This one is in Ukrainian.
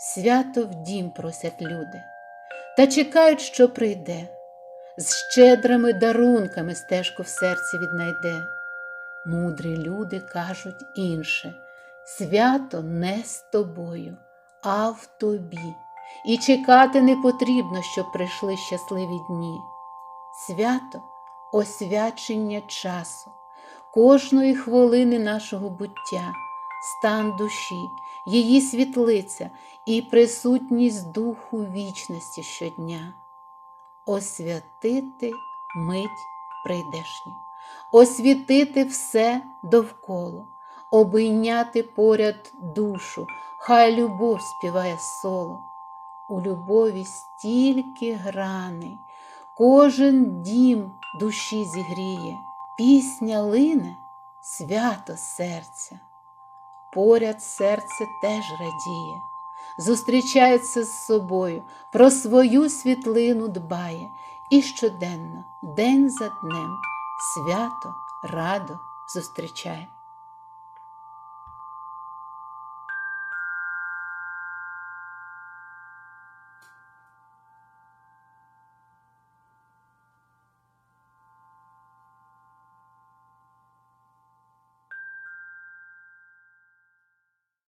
свято в дім просять люди, та чекають, що прийде, з щедрими дарунками стежку в серці віднайде. Мудрі люди кажуть інше свято не з тобою, а в тобі. І чекати не потрібно, щоб прийшли щасливі дні. Свято освячення часу, кожної хвилини нашого буття, стан душі, її світлиця і присутність духу вічності щодня. Освятити мить прийдешню, освітити все довкола, обійняти поряд душу, хай любов співає соло. У любові стільки граней, кожен дім душі зігріє, пісня лине свято серця. Поряд серце теж радіє, зустрічається з собою, про свою світлину дбає і щоденно, день за днем, свято радо зустрічає.